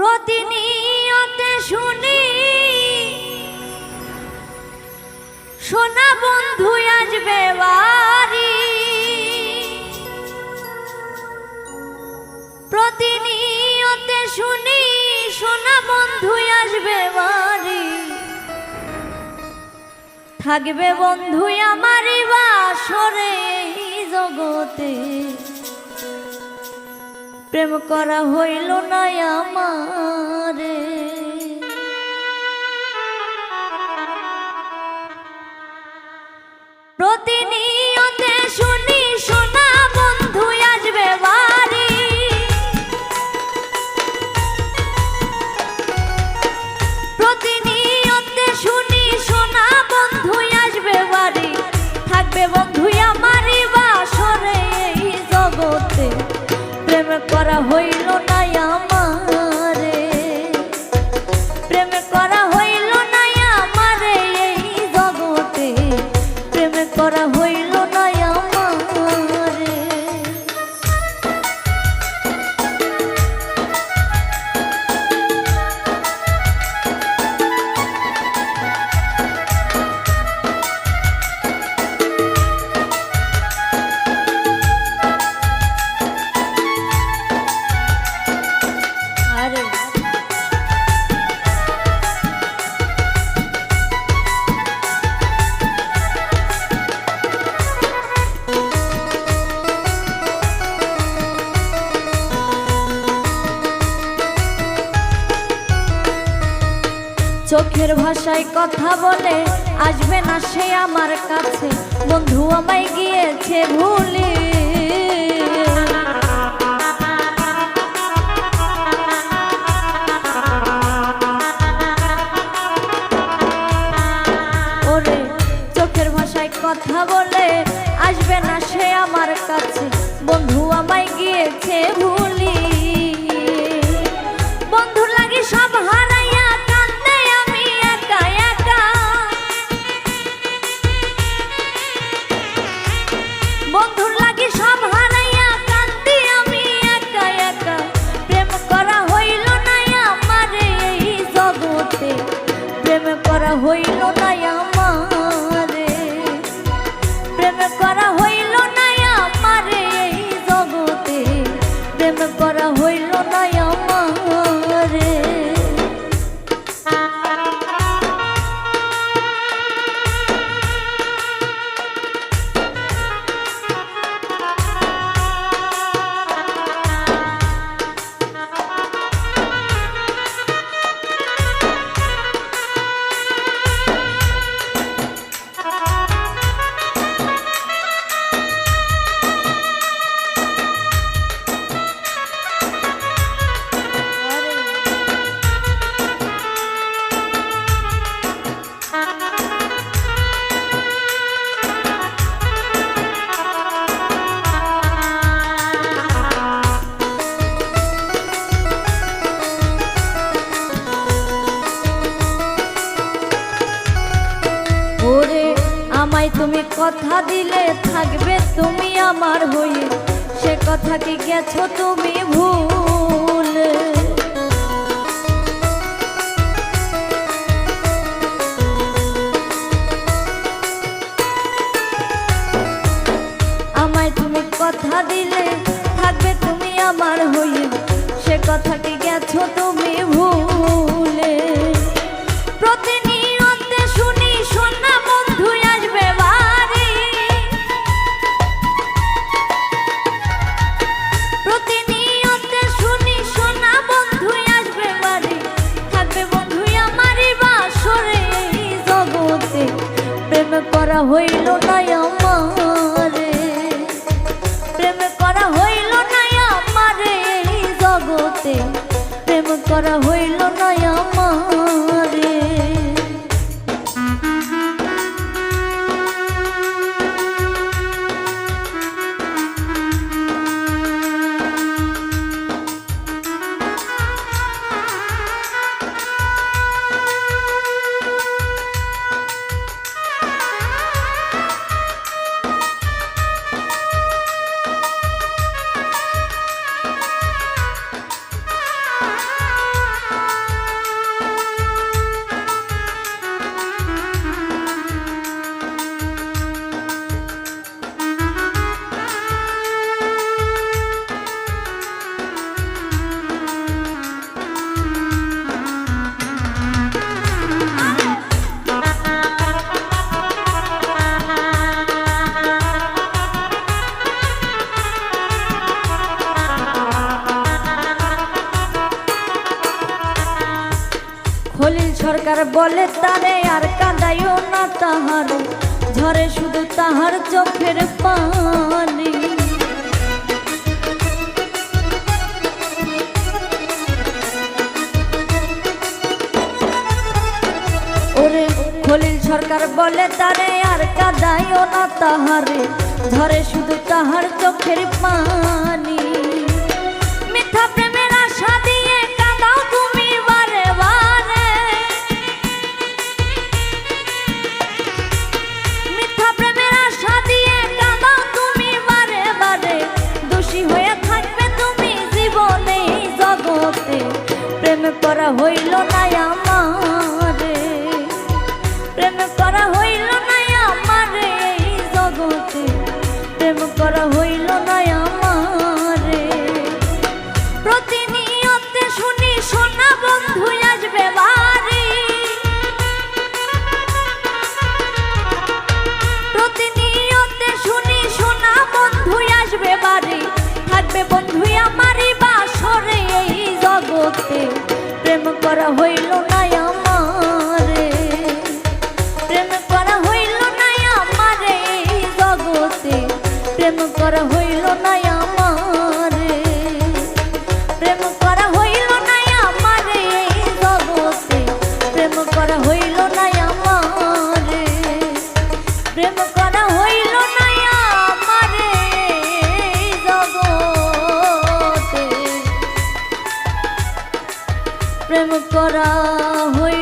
প্রতিনিয়তে শুনি। সোনা বন্ধু আসবে বাড়ি প্রতিনিয়তে শুনি, সোনা বন্ধু আসবে বাড়ি থাকবে বন্ধু, আমারই বাসরে জগতে। প্রেম করা হইল না আমারে। প্রতিনিয়তে করা হইল না। চোখের ভাষায় কথা বলে, আসবে না সে আমার কাছে। বন্ধু আমায় গিয়েছে ভুলে। চোখের ভাষায় কথা বলে, আসবে না সে আমার কাছে। প্রেম করা হইল না। কথা দিলে থাকবে তুমি আমার হয়ে। সে কথা কি গেছো তুমি ভুল? আমায় তুমি কথা দিলে থাকবে তুমি আমার হয়ে। সে কথা কি গেছো তুমি সরকার বলে, তারে আর কাঁদাইও না তাহার। ঝরে শুধু তাহার চোখের পানি। ওরে খলিল সরকার বলে, তারে আর কাঁদাইও না তাহারে। ঝরে শুধু তাহার চোখের পানি। মিথ্যা প্রেম ধুইয়া মারিবা সরে এই জগতে। প্রেম করা হইল না করা হই